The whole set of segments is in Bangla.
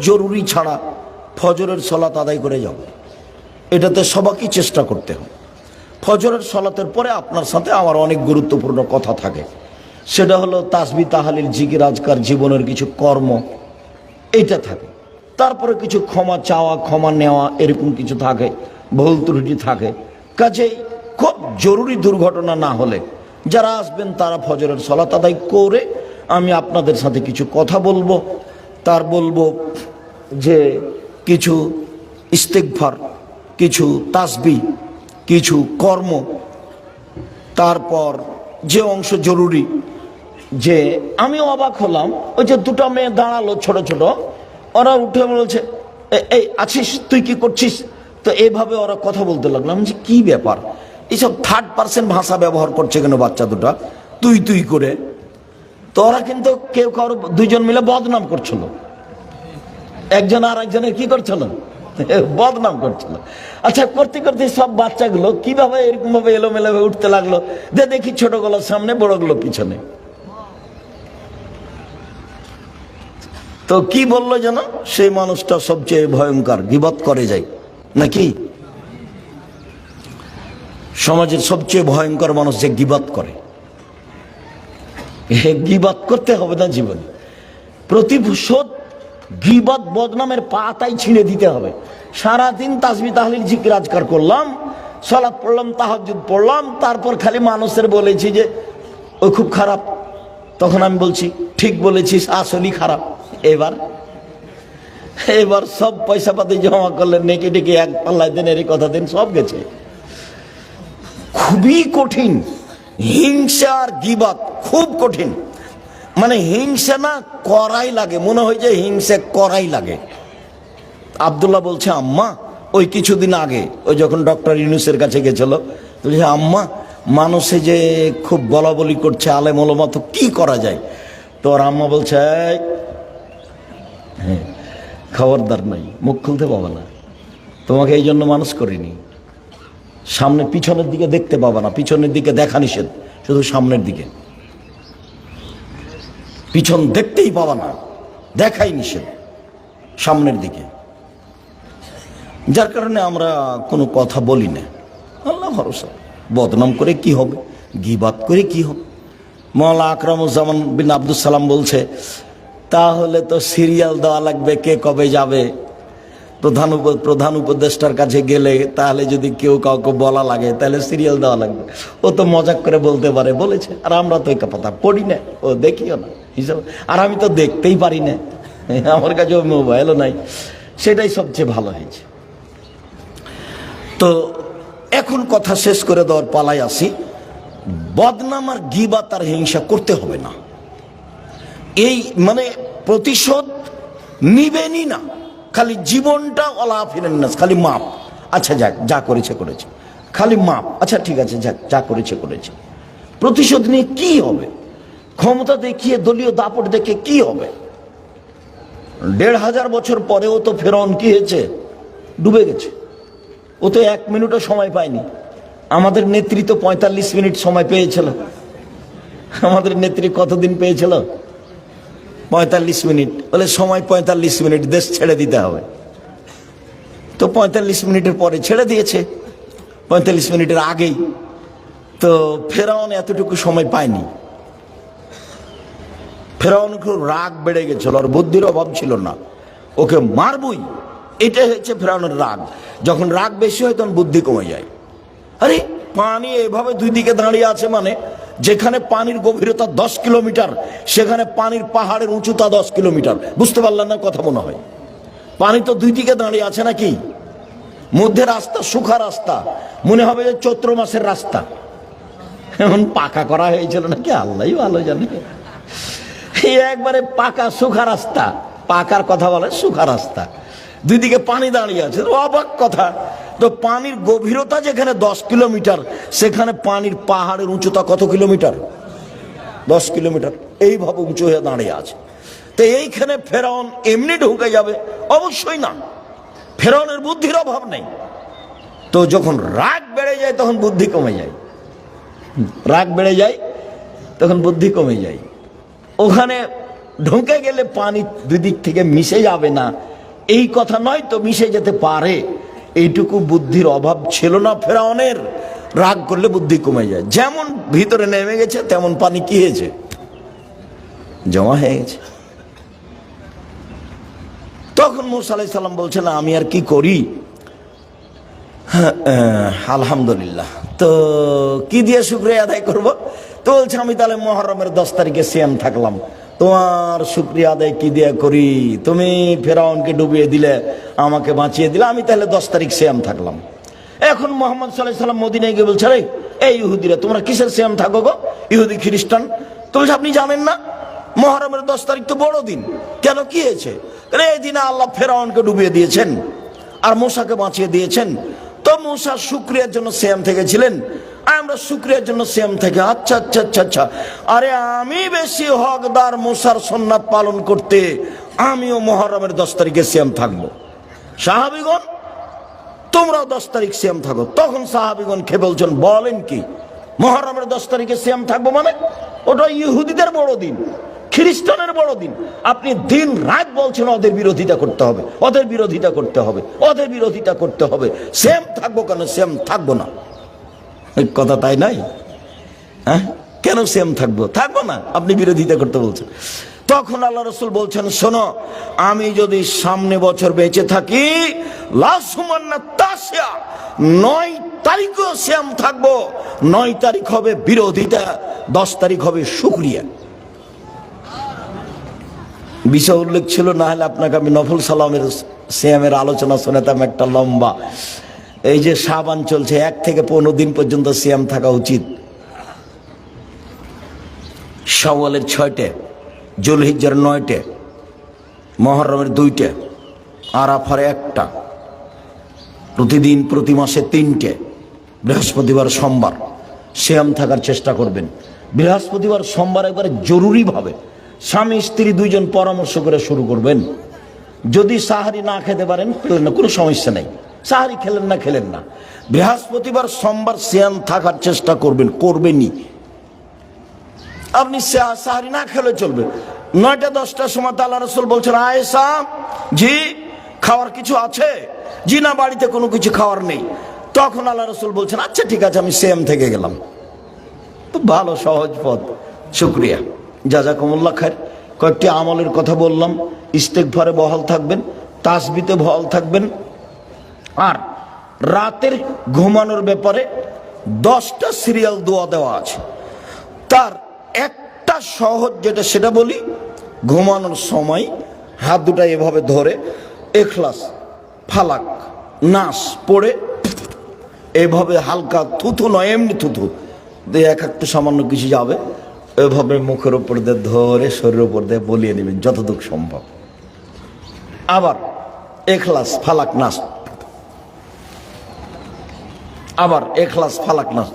জরুরি ছাড়া ফজরের সলাত আদায় করে যাও এটাতে সবাইকে চেষ্টা করতে হবে। ফজরের সলাতের পরে আপনার সাথে আমার অনেক গুরুত্বপূর্ণ কথা থাকে। সেটা হলো তাসবি, তাহালিল, জিকির, আজকার, জীবনের কিছু কর্ম এটা থাকে। তারপরে কিছু ক্ষমা চাওয়া, ক্ষমা নেওয়া, এরকম কিছু থাকে, ভুল ত্রুটি থাকে। কাজেই খুব জরুরি দুর্ঘটনা না হলে যারা আসবেন তারা ফজরের সলাত আদায় করে আমি আপনাদের সাথে কিছু কথা বলব। তার বলব যে কিছু ইস্তেকভার কিছু তাসবি, কিছু কর্ম, তারপর যে অংশ জরুরি, যে আমি অবাক হলাম, ওই যে দুটো মেয়ে দাঁড়াল ছোট ছোট, ওরা উঠে বলছে, "এ- এই আছিস? তুই কি করছিস? তো এইভাবে ওরা কথা বলতে লাগলাম যে কি ব্যাপার? এইসব থার্ড পার্সেন্ট ভাষা ব্যবহার করছে কেন বাচ্চা দুটা? তুই তুই করে তো ওরা কিন্তু কেউ কারও দুইজন মিলে বদনাম করছিল। একজন আর একজনের কি করছিল? বদনাম করছিল। আচ্ছা করতে করতে সব বাচ্চাগুলো কীভাবে এরকম ভাবে এলোমেলো হয়ে উঠতে লাগল? যে দেখি ছোট ছোটগুলোর সামনে বড়গুলো পিছনে। তো কি বলল যেন? সেই মানুষটা সবচেয়ে ভয়ঙ্কর, গিবত করে যায়। নাকি? সমাজের সবচেয়ে ভয়ঙ্কর মানুষ যে গিবত করে। গিবাদ করতে হবে না জীবনে। প্রতিশোধ গিবাদ বদনামের পাতাই ছিঁড়ে দিতে হবে। সারাদিন তাসবি তাহলিল জিকির আজকার করলাম, সলাৎ পড়লাম তাহাজুদ পড়লাম, তারপর খালি মানুষের বলেছি যে, ও খুব খারাপ। তখন আমি বলছি, ঠিক বলেছিস, আসলেই খারাপ। এবার এবার সব পয়সা পাতি জমা করলেন, নেকে ডেকে এক পাল্লায় দেন এর কথা দিন সব গেছে। খুবই কঠিন, হিংসা আর খুব কঠিন। মানে হিংসা না করাই লাগে, মনে হয় যে হিংসা করাই লাগে। আবদুল্লাহ বলছে, আম্মা, ওই কিছুদিন আগে, ওই যখন ডক্টর ইউনুসের কাছে গেছিল বলছে, আম্মা, মানুষে যে খুব বলা বলি করছে আলেম ওলমা তো কি করা যায়? তো ওর আম্মা বলছে হ্যাঁ খবরদার নাই, মুখ খুলতে পাবো না। তোমাকে এই জন্য মানুষ করিনি। সামনে পিছনের দিকে দেখতে পাবা না, পিছনের দিকে দেখা নিষেধ, শুধু সামনের দিকে। পিছন দেখতেই পাওয়া না। দেখাই নিষেধ। সামনের দিকে। যার কারণে আমরা কোনো কথা বলি না। আল্লাহ ভরসা। বদনাম করে কি হবে? গিবাদ করে কি হবে? মৌলা আকরামুজ্জামান বিন আব্দুল সালাম বলছে, তাহলে তো সিরিয়াল দেওয়া লাগবে, কে কবে যাবে? প্রধান প্রধান উপদেষ্টার কাছে গেলে তাহলে যদি কেউ কাউকে বলা লাগে, তাহলে সিরিয়াল দেওয়া লাগবে। ও তো মজাক করে বলতে পারে, বলেছে, আর আমরা তো এই কথা পড়ি না, ও দেখিও না। হিসাব, আর আমি তো দেখতেই পারি না। আমার কাছে মোবাইলও নাই। সেটাই সবচেয়ে ভালো হয়েছে। তো এখন কথা শেষ করে দেওয়ার পালায় আসি। বদনাম আর গিবা তার হিংসা করতে হবে না। এই মানে প্রতিশোধ নিবেনই না। খালি জীবনটা অলা ফিরেন না খালি মাপ। আচ্ছা যাক, যা করেছে করেছে। খালি মাপ। আচ্ছা ঠিক আছে, যাক, যা করেছে করেছে। প্রতিশোধ নিয়ে কি হবে? ক্ষমতা দেখিয়ে, দলীয় দাপট দেখে কি হবে? দেড় হাজার বছর পরেও তো ফেরন কি হয়েছে? ডুবে গেছে। ও তো এক মিনিটও সময় পায়নি। আমাদের নেত্রী তো পঁয়তাল্লিশ মিনিট সময় পেয়েছিল। আমাদের নেত্রী কতদিন পেয়েছিল? পঁয়তাল্লিশ মিনিট। বলে, সময় পঁয়তাল্লিশ মিনিট, দেশ ছেড়ে দিতে হবে। তো পঁয়তাল্লিশ মিনিটের পরে ছেড়ে দিয়েছে। পঁয়তাল্লিশ মিনিটের আগেই। তো ফেরাউন এতটুকু সময় পায়নি। ফেরাউন খুব রাগ বেড়ে গেছিল আর বুদ্ধির অভাব ছিল না। ওকে মারবই, এটাই হচ্ছে ফেরাউনের রাগ। যখন রাগ বেশি হয়, তখন বুদ্ধি কমে যায়। আরে, পানি এভাবে দুই দিকে দাঁড়িয়ে আছে মানে যেখানে পানির গভীরতা দশ কিলোমিটার, সেখানে পানির পাহাড়ের উঁচুতা দশ কিলোমিটার। বুঝতে পারলেন না কথা মনে হয়? পানি তো দুই দিকে দাঁড়িয়ে আছে নাকি? মধ্যে রাস্তা, সুখা রাস্তা। মনে হবে যে চৈত্র মাসের রাস্তা। এখন পাকা করা হয়েছিল নাকি? আল্লাহ ভালো জানে। একবারে পাকা, সুখা রাস্তা। পাকার কথা বলে সুখা রাস্তা। দুই দিকে পানি দাঁড়িয়ে আছে অবাক কথা। তো পানির গভীরতা যেখানে দশ কিলোমিটার, সেখানে পানির পাহাড়ের উঁচুতা কত কিলোমিটার? দশ কিলোমিটার। এইভাবে উঁচু হয়ে দাঁড়িয়ে আছে। তো এইখানে ফেরাউন এমনি ঢুকে যাবে? অবশ্যই না। ফেরাউনের বুদ্ধির অভাব নেই। তো যখন রাগ বেড়ে যায়, তখন বুদ্ধি কমে যায়। রাগ বেড়ে যায়, তখন বুদ্ধি কমে যায়। ওখানে ঢুকে গেলে পানি দুই দিক থেকে মিশে যাবে না। এই কথা নয় তো মিশে যেতে পারে। এইটুকু বুদ্ধির অভাব ছিল না ফেরাউনের। রাগ করলে বুদ্ধি কমে যায়। যেমন ভিতরে নেমে গেছে তেমন পানি কি হয়েছে? জমা হয়ে গেছে। তখন মুসা আলাই সাল্লাম বলছেন আমি আর কি করি? হ্যাঁ, আলহামদুলিল্লাহ। তো কি দিয়ে শুক্রিয়া আদায় করব? তো বলছে আমি তাহলে মহরমের দশ তারিখে সিএম থাকলাম। তোমার শুক্রিয়া আদায় কি দিয়ে করি? তুমি ফেরাউনকে ডুবিয়ে দিলে আমাকে বাঁচিয়ে দিলে আমি তাহলে দশ তারিখ সিএম থাকলাম। এখন মোহাম্মদ সাল্লাহ সাল্লাম মদিনায় গিয়ে বলছে রে এই ইহুদিরা তোমরা কিসের শ্যাম থাকো গো? ইহুদি খ্রিস্টান। তো বলছে, আপনি জানেন না মহরমের দশ তারিখ তো বড় দিন। কেন কি হয়েছে? এই দিনে আল্লাহ ফেরাউনকে ডুবিয়ে দিয়েছেন আর মূসাকে বাঁচিয়ে দিয়েছেন। তো মূসা শুক্রিয়ার জন্য শ্যাম থেকে ছিলেন আমরা শুক্রিয়ার জন্য শ্যাম থেকে আচ্ছা আচ্ছা আচ্ছা আচ্ছা। আরে আমি বেশি হকদার মূসার সন্ন্যাত পালন করতে আমিও মহরমের দশ তারিখে শ্যাম থাকব। সাহাবিগণ, তোমরাও দশ তারিখ শ্যাম থাকো। তখন সাহাবিগণ খেয়ে বলছেন বলেন কি, মহরমের দশ তারিখে শ্যাম থাকব মানে? ওটা ইহুদিদের বড় দিন, খ্রিস্টানের বড় দিন। আপনি দিন রাত বলছেন, ওদের বিরোধিতা করতে হবে, ওদের বিরোধিতা করতে হবে, ওদের বিরোধিতা করতে হবে। সেম থাকব কেন? সেম থাকব না। কথা তাই নাই? হ্যাঁ? কেন সেম থাকব? থাকব না। আপনি বিরোধিতা করতে বলছেন। তখন আল্লাহ রসুল বলছেন, শোনো, আমি যদি সামনে বছর বেঁচে থাকি নয় তারিখও শ্যাম থাকব। নয় তারিখ হবে বিরোধিতা, দশ তারিখ হবে শুক্রিয়া। বিষয় উল্লেখ ছিল, না হলে আপনাকে আমি নফল সালামের শ্যামের আলোচনা শোনাতাম একটা লম্বা। এই যে সাবান চলছে, এক থেকে পনেরো দিন পর্যন্ত শ্যাম থাকা উচিত। সওয়ালের ছয়টে জুলহিজ্জার নয়টে, মহরমের দুইটে, আরাফার একটা, প্রতিদিন, প্রতি মাসে তিনটে, বৃহস্পতিবার, সোমবার। শ্যাম থাকার চেষ্টা করবেন। বৃহস্পতিবার, সোমবার একবারে জরুরিভাবে স্বামী, স্ত্রী দুইজন পরামর্শ করে শুরু করবেন। যদি সাহারি না খেতে পারেন, খেলেন না, কোনো সমস্যা নেই। সাহারি খেলেন না খেলেন না। বৃহস্পতিবার, সোমবার শ্যাম থাকার চেষ্টা করবেন, করবেনই। আপনি সাহারি না খেলে চলবে। নয়টা, দশটার সময় তো আল্লাহ রসুল বলছেন আয়েসা জি, খাওয়ার কিছু আছে? জি না, বাড়িতে কোনো কিছু খাওয়ার নেই। তখন আল্লাহ রসুল বলছেন আচ্ছা ঠিক আছে, আমি সেম থেকে গেলাম। তো ভালো, সহজ পথ। শুক্রিয়া। জাজাকুমুল্লাহ খায়ের কয়েকটি আমলের কথা বললাম। ইস্তেকভারে বহাল থাকবেন, তাসবিতে বহাল থাকবেন। আর রাতের ঘুমানোর ব্যাপারে দশটা সিরিয়াল দোয়া দেওয়া আছে। তার একটা সহজ যেটা সেটা বলি, ঘুমানোর সময় হাত দুটা এভাবে ধরে, এখলাস, ফালাক, নাস পড়ে, এভাবে হালকা থুথু নয়, এমনি থুথু। দিয়ে এক একটু সামান্য কিছু যাবে, এভাবে মুখের উপর দিয়ে ধরে, শরীরের উপর দিয়ে বলিয়ে নেবেন যতটুকু সম্ভব। আবার এখলাস, ফালাক, নাস। আবার এখলাস, ফালাক, নাস।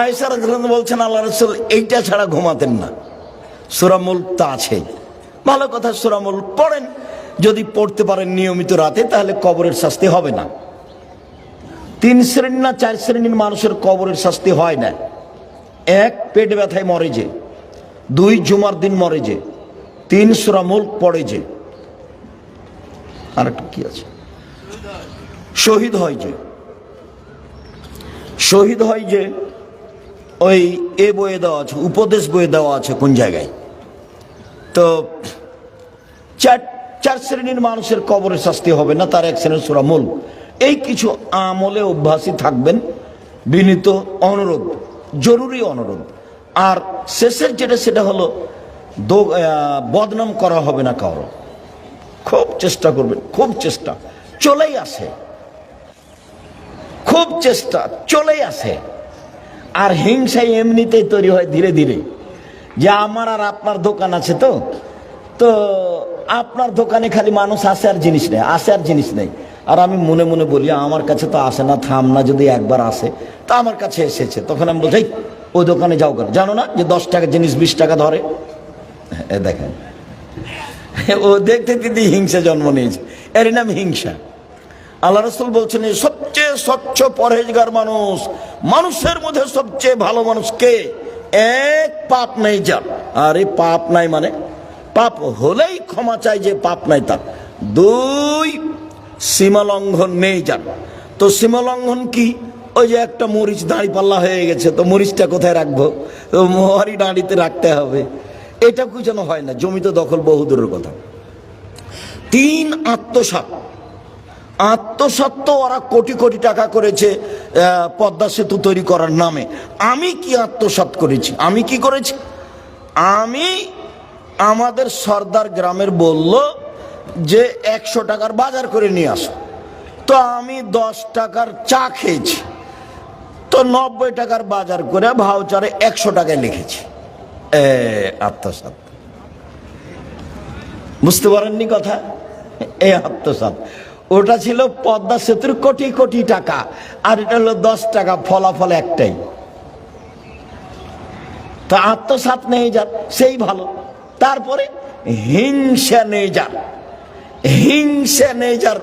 রাদিয়াল্লাহু বলছেন আল্লাহ রসুল এইটা ছাড়া ঘুমাতেন না। সুরামুল তা আছে। ভালো কথা সুরামুল পড়েন। যদি পড়তে পারেন নিয়মিত রাতে, তাহলে কবরের শাস্তি হবে না। তিন শ্রেণি না চার শ্রেণির মানুষের কবরের শাস্তি হয় না। এক, পেট ব্যথায় মরে যে। দুই, জুমার দিন মরে যে। তিন সুরামুল পড়ে যে। আর কি আছে? শহীদ হয় যে। শহীদ হয় যে ওই এ বইয়ে দেওয়া আছে, উপদেশ বইয়ে দেওয়া আছে কোন জায়গায়? তো চার চার শ্রেণির মানুষের কবরের শাস্তি হবে না, তার এক শ্রেণির সুরামূল এই কিছু আমলে অভ্যাসী থাকবেন, বিনীত অনুরোধ, জরুরি অনুরোধ। আর শেষের যেটা, সেটা হলো বদনাম করা হবে না কারও। খুব চেষ্টা করবেন, খুব চেষ্টা। চলেই আসে। খুব চেষ্টা, চলেই আসে। আর হিংসাই এমনিতেই তৈরি হয় ধীরে ধীরে। যে আমার আর আপনার দোকান আছে তো তো আপনার দোকানে খালি মানুষ আসে আর জিনিস নেই আসে আর জিনিস নেই। আর আমি মনে মনে বলি আমার কাছে তো আসে না থাম না যদি একবার আসে তা আমার কাছে এসেছে। তখন আমি বলছি "এই, ওই দোকানে যাও কেন? জানো না যে দশ টাকা জিনিস বিশ টাকা ধরে। দেখেন। ও দেখতে দিদি হিংসা জন্ম নিয়েছে। এর নাম হিংসা। আল্লাহ রসুল বলছেন সবচেয়ে স্বচ্ছ পরহেজগার মানুষ, মানুষের মধ্যে সবচেয়ে ভালো মানুষকে এক পাপ নেই যার। আরে পাপ নাই মানে পাপ হলেই ক্ষমা চাই যে পাপ নাই তার। দুই সীমা লঙ্ঘন নেই যার। তো সীমা লঙ্ঘন কি? ওই যে একটা মরিচ দাঁড়ি পাল্লা হয়ে গেছে, তো মরিচটা কোথায় রাখব? তো মোহারি দাঁড়িতে রাখতে হবে। এটা যেন হয় না? জমিতে দখল বহু দূরের কথা। তিন আত্মসাত আত্মসাত তো ওরা কোটি কোটি টাকা করেছে পদ্মা সেতু তৈরি করার নামে। আমি কি আত্মসাত করেছি? আমি কি করেছি? আমি আমাদের সর্দার গ্রামের বলল যে, একশো টাকার বাজার করে নিয়ে আসো। তো আমি দশ টাকার চা খেয়েছি। তো নব্বই টাকার বাজার করে ভাউচারে একশো টাকায় লিখেছি। আত্মসাত বুঝতে পারেননি কথা? এই আত্মসাত ওটা ছিল পদ্মা সেতুর কোটি কোটি টাকা, আর এটা হলো দশ টাকা ফলাফল একটাই। তা আত্মসাত নেই যার সেই ভালো। তারপরে হিংসা নেই যার হিংসা নেই যার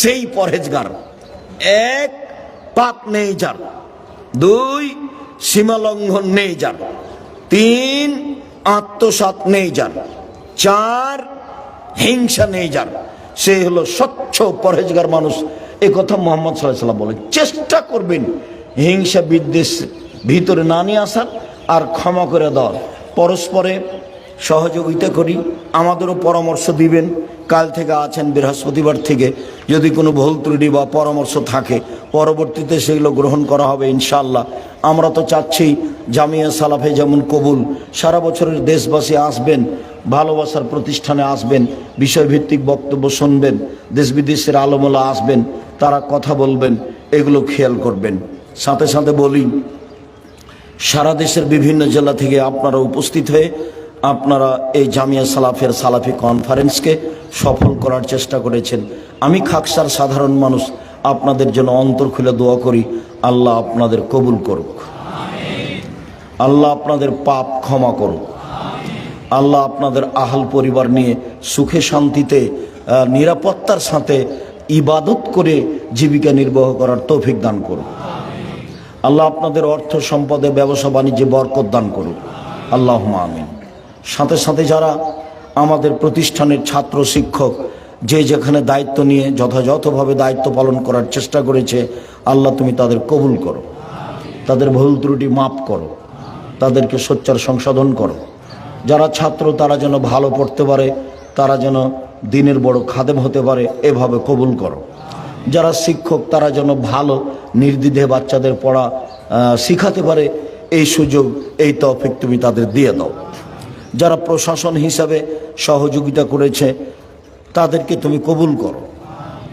সেই পরেজগার এক, পাপ নেই যার দুই, সীমালঙ্ঘন নেই যার তিন আত্মসাত নেই যার চার, হিংসা নেই যার সে হলো স্বচ্ছ পরহেজগার মানুষ। এ কথা মোহাম্মদ সাল্লাম বলে চেষ্টা করবেন হিংসা বিদ্বেষ ভিতরে না নিয়ে আসার আর ক্ষমা করে দেওয়ার। পরস্পরে সহযোগিতা করি, আমাদেরও পরামর্শ দিবেন কাল থেকে আছেন বৃহস্পতিবার থেকে। যদি কোনো ভুল ত্রুটি বা পরামর্শ থাকে, পরবর্তীতে সেগুলো গ্রহণ করা হবে ইনশাল্লাহ আমরা তো চাচ্ছি জামিয়া সালাফে যেমন কবুল, সারা বছরের দেশবাসী আসবেন, ভালোবাসার প্রতিষ্ঠানে আসবেন, বিষয়ভিত্তিক বক্তব্য শুনবেন দেশ বিদেশের আলমোলা আসবেন, তারা কথা বলবেন, এগুলো খেয়াল করবেন। সাথে সাথে বলি, সারা দেশের বিভিন্ন জেলা থেকে আপনারা উপস্থিত হয়ে আপনারা এই জামিয়া সালাফের সালাফি কনফারেন্সকে সফল করার চেষ্টা করেছেন। আমি খাকসার সাধারণ মানুষ, আপনাদের জন্য অন্তর খুলে দোয়া করি, আল্লাহ আপনাদের কবুল করুক। আল্লাহ আপনাদের পাপ ক্ষমা করুক। আল্লাহ আপনাদের আহাল পরিবার নিয়ে সুখে শান্তিতে নিরাপত্তার সাথে ইবাদত করে জীবিকা নির্বাহ করার তৌফিক দান করুক। আল্লাহ আপনাদের অর্থ সম্পদে ব্যবসা বাণিজ্যে বরকত দান করুক। আল্লাহ আমিন। সাথে সাথে যারা আমাদের প্রতিষ্ঠানের ছাত্র, শিক্ষক, যে যেখানে দায়িত্ব নিয়ে যথাযথভাবে দায়িত্ব পালন করার চেষ্টা করেছে, আল্লাহ তুমি তাদের কবুল করো। তাদের ভুল ত্রুটি মাপ করো। তাদেরকে সোচ্চার সংশোধন করো। যারা ছাত্র, তারা যেন ভালো পড়তে পারে, তারা যেন দিনের বড় খাদেম হতে পারে, এভাবে কবুল করো। যারা শিক্ষক, তারা যেন ভালো নির্দ্বিধে বাচ্চাদের পড়া শিখাতে পারে, এই সুযোগ, এই তফিক তুমি তাদের দিয়ে দাও। যারা প্রশাসন হিসাবে সহযোগিতা করেছে, তাদেরকে তুমি কবুল করো।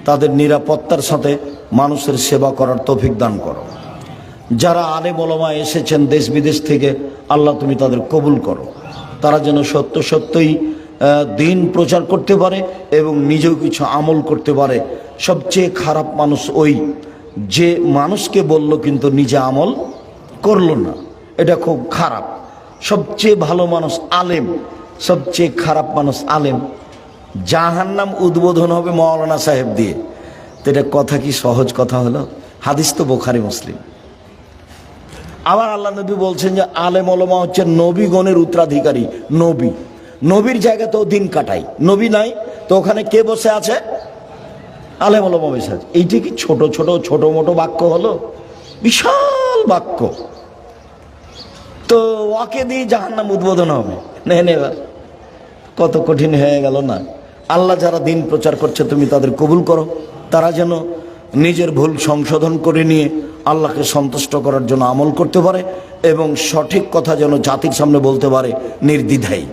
তাদের নিরাপত্তার সাথে মানুষের সেবা করার তৌফিক দান করো। যারা আলে বলমা এসেছেন দেশ বিদেশ থেকে, আল্লাহ তুমি তাদের কবুল করো। তারা যেন সত্য সত্যই দিন প্রচার করতে পারে এবং নিজেও কিছু আমল করতে পারে। সবচেয়ে খারাপ মানুষ ওই, যে মানুষকে বলল কিন্তু নিজে আমল করল না। এটা খুব খারাপ। সবচেয়ে ভালো মানুষ আলেম, সবচেয়ে খারাপ মানুষ আলেম। জাহান্নাম উদ্বোধন হবে মৌলানা সাহেব দিয়ে। তো এটা কথা কি সহজ কথা হলো? হাদিস তো বোখারি মুসলিম। আবার আল্লাহ নবী বলছেন যে আলেম ওলমা হচ্ছে নবীগণের উত্তরাধিকারী, নবী। নবীর জায়গা তো দিন কাটাই নবী নাই, তো ওখানে কে বসে আছে? আলেম ওলমা বসে আছে। এইটা কি ছোট ছোট ছোট, মোটো বাক্য হলো? বিশাল বাক্য। তো ওকে দিয়ে জাহান্নাম উদ্বোধন হবে। নেন কত কঠিন হয়ে গেল না। আল্লাহ যারা দিন প্রচার করছে, তুমি তাদের কবুল করো। তারা যেন নিজের ভুল সংশোধন করে নিয়ে আল্লাহকে সন্তুষ্ট করার জন্য আমল করতে পারে এবং সঠিক কথা যেন জাতির সামনে বলতে পারে নির্দ্বিধাই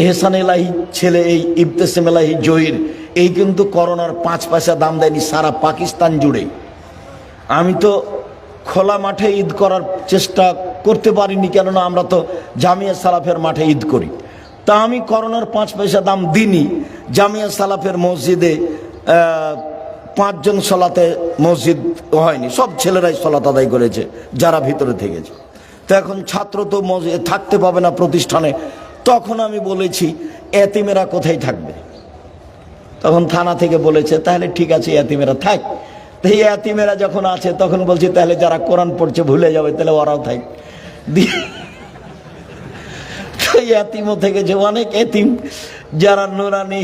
এহসান এলাহি ছেলে এই ইবতেসেম এলাহি জহির, এই কিন্তু করোনার পাঁচ পয়সা দাম দেয়নি সারা পাকিস্তান জুড়ে। আমি তো খোলা মাঠে ঈদ করার চেষ্টা করতে পারিনি, কেননা আমরা তো জামিয়া সালাফের মাঠে ঈদ করি। তা আমি করোনার পাঁচ পয়সা দাম দিনই জামিয়া সালাফের মসজিদে পাঁচজন সলাতে মসজিদ হয়নি, সব ছেলেরাই সলাত আদায় করেছে, যারা ভিতরে থেকেছে। তো এখন ছাত্র তো মসজিদে থাকতে পাবে না প্রতিষ্ঠানে, তখন আমি বলেছি, এতিমেরা কোথায় থাকবে? তখন থানা থেকে বলেছে, তাহলে ঠিক আছে, এতিমেরা থাক। এই এতিমেরা যখন আছে, তখন বলছি, তাহলে যারা কোরআন পড়ছে, ভুলে যাবে, তাহলে ওরাও থাক। এতিম থেকে যে অনেক এতিম, যারা নুরানি